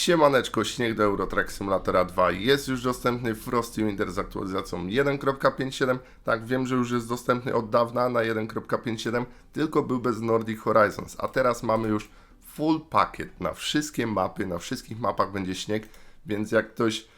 Siemaneczko, śnieg do Eurotrack Simulatora 2 jest już dostępny w Frosty Winter z aktualizacją 1.57. Tak, wiem, że już jest dostępny od dawna na 1.57, tylko był bez Nordic Horizons, a teraz mamy już full pakiet na wszystkie mapy, na wszystkich mapach będzie śnieg, więc jak ktoś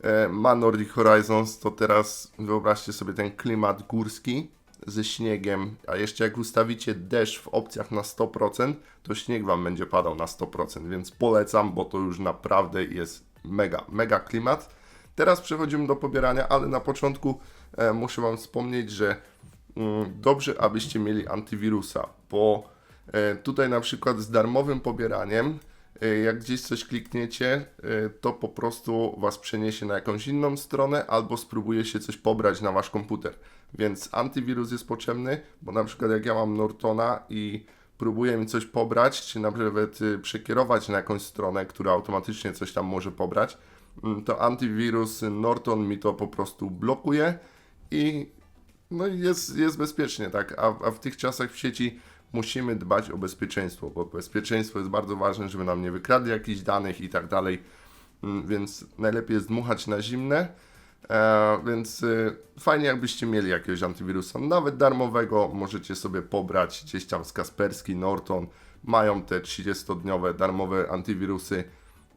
e, ma Nordic Horizons, to teraz wyobraźcie sobie ten klimat górski ze śniegiem, a jeszcze jak ustawicie deszcz w opcjach na 100%, to śnieg Wam będzie padał na 100%, więc polecam, bo to już naprawdę jest mega, mega klimat. Teraz przechodzimy do pobierania, ale na początku e, muszę Wam wspomnieć, że mm, dobrze, abyście mieli antywirusa, bo e, tutaj na przykład z darmowym pobieraniem E, jak gdzieś coś klikniecie, e, to po prostu Was przeniesie na jakąś inną stronę albo spróbuje się coś pobrać na Wasz komputer. Więc antywirus jest potrzebny, bo na przykład jak ja mam Nortona i próbuję mi coś pobrać, czy nawet y, przekierować na jakąś stronę, która automatycznie coś tam może pobrać, mm, to antywirus Norton mi to po prostu blokuje i no jest, jest bezpiecznie, tak? A, a w tych czasach w sieci musimy dbać o bezpieczeństwo, bo bezpieczeństwo jest bardzo ważne, żeby nam nie wykradli jakichś danych i tak dalej, Mm, więc najlepiej jest dmuchać na zimne. E, więc y, fajnie jakbyście mieli jakiegoś antywirusa, nawet darmowego, możecie sobie pobrać gdzieś tam z Kaspersky, Norton, mają te 30-dniowe darmowe antywirusy,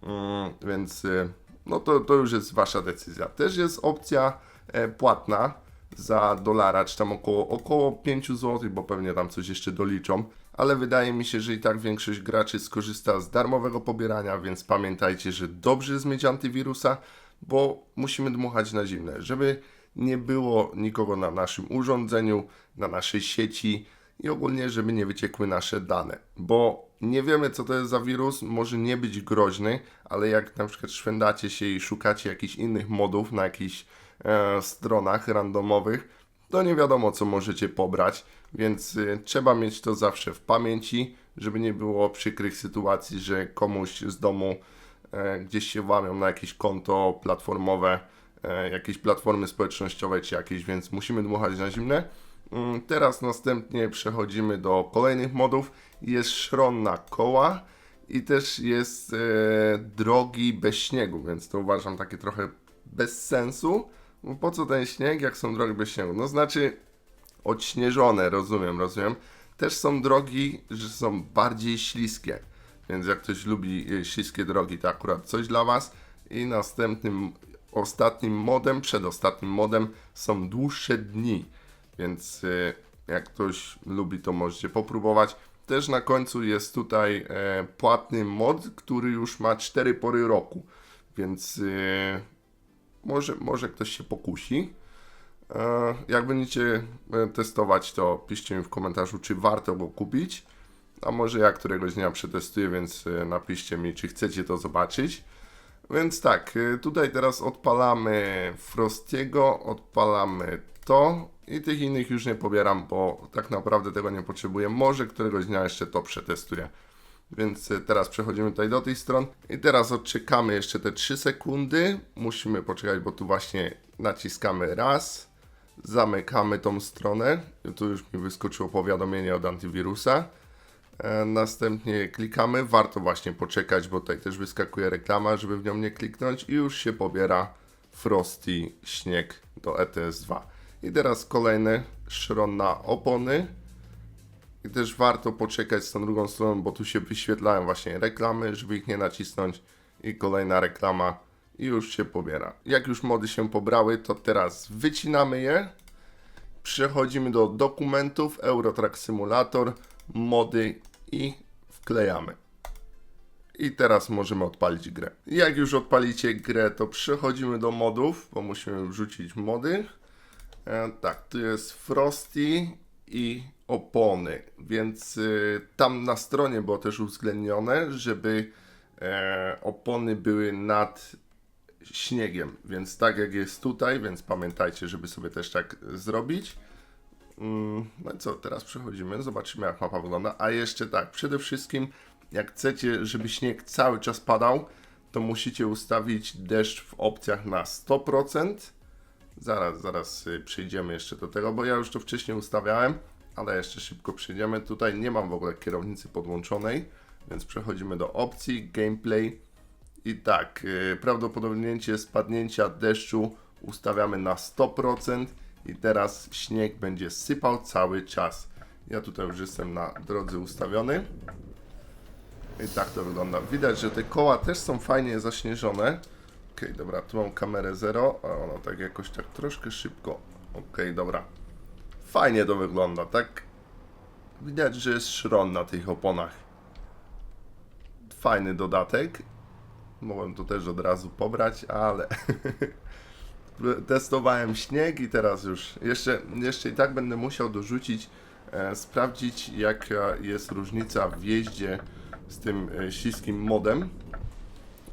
mm, więc y, no to, to już jest Wasza decyzja. Też jest opcja e, płatna, za dolara, czy tam około, około 5 zł, bo pewnie tam coś jeszcze doliczą. Ale wydaje mi się, że i tak większość graczy skorzysta z darmowego pobierania, więc pamiętajcie, że dobrze jest mieć antywirusa, bo musimy dmuchać na zimne, żeby nie było nikogo na naszym urządzeniu, na naszej sieci i ogólnie, żeby nie wyciekły nasze dane, bo nie wiemy, co to jest za wirus, może nie być groźny, ale jak na przykład szwędacie się i szukacie jakichś innych modów na jakichś e, stronach randomowych, to nie wiadomo, co możecie pobrać, więc y, trzeba mieć to zawsze w pamięci, żeby nie było przykrych sytuacji, że komuś z domu gdzieś się łamią na jakieś konto platformowe, e, jakieś platformy społecznościowe czy jakieś, więc musimy dmuchać na zimne. Mm, teraz następnie przechodzimy do kolejnych modów. Jest szron na koła i też jest e, drogi bez śniegu, więc to uważam takie trochę bez sensu. Bo po co ten śnieg, jak są drogi bez śniegu? No znaczy odśnieżone, rozumiem, rozumiem. Też są drogi, że są bardziej śliskie. Więc jak ktoś lubi e, śliskie drogi, to akurat coś dla Was. I następnym, ostatnim modem, przedostatnim modem są dłuższe dni. Więc e, jak ktoś lubi, to możecie popróbować. Też na końcu jest tutaj e, płatny mod, który już ma 4 pory roku. Więc może, może ktoś się pokusi. Jak będziecie testować, to piszcie mi w komentarzu, czy warto go kupić. A może ja któregoś dnia przetestuję, więc e, napiszcie mi, czy chcecie to zobaczyć. Więc tak, e, tutaj teraz odpalamy Frostiego, odpalamy to i tych innych już nie pobieram, bo tak naprawdę tego nie potrzebuję. Może któregoś dnia jeszcze to przetestuję. Więc e, teraz przechodzimy tutaj do tej strony i teraz odczekamy jeszcze te 3 sekundy. Musimy poczekać, bo tu właśnie naciskamy raz, zamykamy tą stronę. Tu już mi wyskoczyło powiadomienie od antywirusa. E, następnie klikamy. Warto właśnie poczekać, bo tutaj też wyskakuje reklama, żeby w nią nie kliknąć i już się pobiera Frosty śnieg do ETS2. I teraz kolejny szron na opony. I też warto poczekać z tą drugą stroną, bo tu się wyświetlają właśnie reklamy, żeby ich nie nacisnąć. I kolejna reklama i już się pobiera. Jak już mody się pobrały, to teraz wycinamy je. Przechodzimy do dokumentów, Eurotrack Simulator, mody i wklejamy. I teraz możemy odpalić grę. Jak już odpalicie grę, to przechodzimy do modów, bo musimy wrzucić mody. E, tak, tu jest Frosty i opony, więc y, tam na stronie było też uwzględnione, żeby e, opony były nad śniegiem, więc tak jak jest tutaj, więc pamiętajcie, żeby sobie też tak zrobić. Mm, No i co, teraz przechodzimy, zobaczymy jak mapa wygląda. A jeszcze tak, przede wszystkim jak chcecie, żeby śnieg cały czas padał, to musicie ustawić deszcz w opcjach na 100%. Zaraz, zaraz y, przyjdziemy jeszcze do tego, bo ja już to wcześniej ustawiałem, ale jeszcze szybko przyjdziemy. Tutaj nie mam w ogóle kierownicy podłączonej, więc przechodzimy do opcji, gameplay I tak, yy, prawdopodobieństwo spadnięcia deszczu ustawiamy na 100% i teraz śnieg będzie sypał cały czas. Ja tutaj już jestem na drodze ustawiony. I tak to wygląda. Widać, że te koła też są fajnie zaśnieżone. Okej, dobra, tu mam kamerę 0, a ona tak jakoś tak troszkę szybko. Okej, dobra. Fajnie to wygląda, tak? Widać, że jest szron na tych oponach. Fajny dodatek. Mogłem to też od razu pobrać, ale testowałem śnieg i teraz już jeszcze, jeszcze i tak będę musiał dorzucić, e, sprawdzić jaka jest różnica w jeździe z tym e, śliskim modem.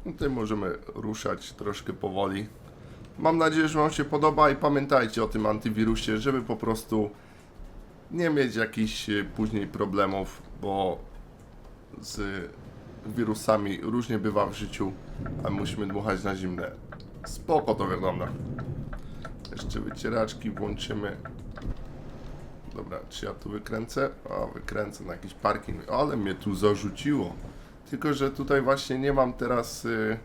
Tutaj możemy ruszać troszkę powoli. Mam nadzieję, że Wam się podoba i pamiętajcie o tym antywirusie, żeby po prostu nie mieć jakichś e, później problemów, bo z wirusami różnie bywa w życiu, a musimy dmuchać na zimne. Spoko to wygląda. Jeszcze wycieraczki włączymy. Dobra, czy ja tu wykręcę? O, wykręcę na jakiś parking. Ale mnie tu zarzuciło. Tylko, że tutaj właśnie nie mam teraz y,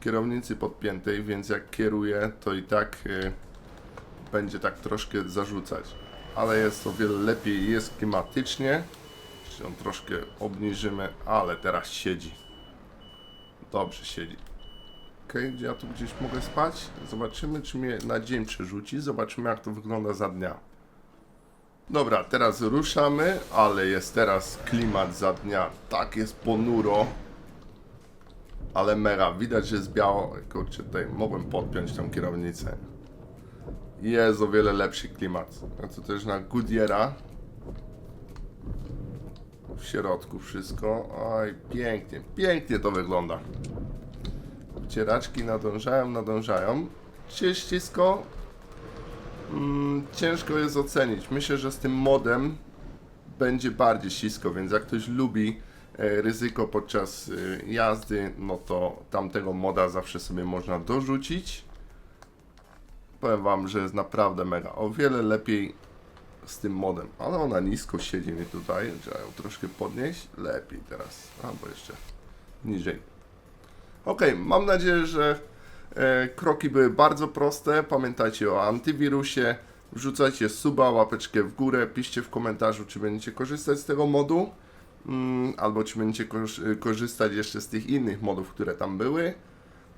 kierownicy podpiętej, więc jak kieruję, to i tak y, będzie tak troszkę zarzucać. Ale jest o wiele lepiej, jest klimatycznie. Jeszcze ją troszkę obniżymy, ale teraz siedzi. Dobrze siedzi. Okej, gdzie ja tu gdzieś mogę spać? Zobaczymy, czy mnie na dzień przerzuci. Zobaczymy, jak to wygląda za dnia. Dobra, teraz ruszamy, ale jest teraz klimat za dnia. Tak jest ponuro. Ale mega, widać, że jest biało. Kurczę, tutaj mogłem podpiąć tą kierownicę. Jest o wiele lepszy klimat. A tu też na Goodyeara. W środku wszystko. Oj, pięknie, pięknie to wygląda. Wcieraczki nadążają, nadążają. Czy jest ścisko? Mm, ciężko jest ocenić. Myślę, że z tym modem będzie bardziej ścisko, więc jak ktoś lubi e, ryzyko podczas e, jazdy, no to tamtego moda zawsze sobie można dorzucić. Powiem wam, że jest naprawdę mega. O wiele lepiej z tym modem. Ale ona nisko siedzi mi tutaj. Trzeba ją troszkę podnieść. Lepiej teraz. Albo jeszcze niżej. Ok, mam nadzieję, że e, kroki były bardzo proste. Pamiętajcie o antywirusie. Wrzucajcie suba, łapeczkę w górę. Piszcie w komentarzu, czy będziecie korzystać z tego modu. Mm, albo czy będziecie kor- korzystać jeszcze z tych innych modów, które tam były.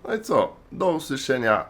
No i co? Do usłyszenia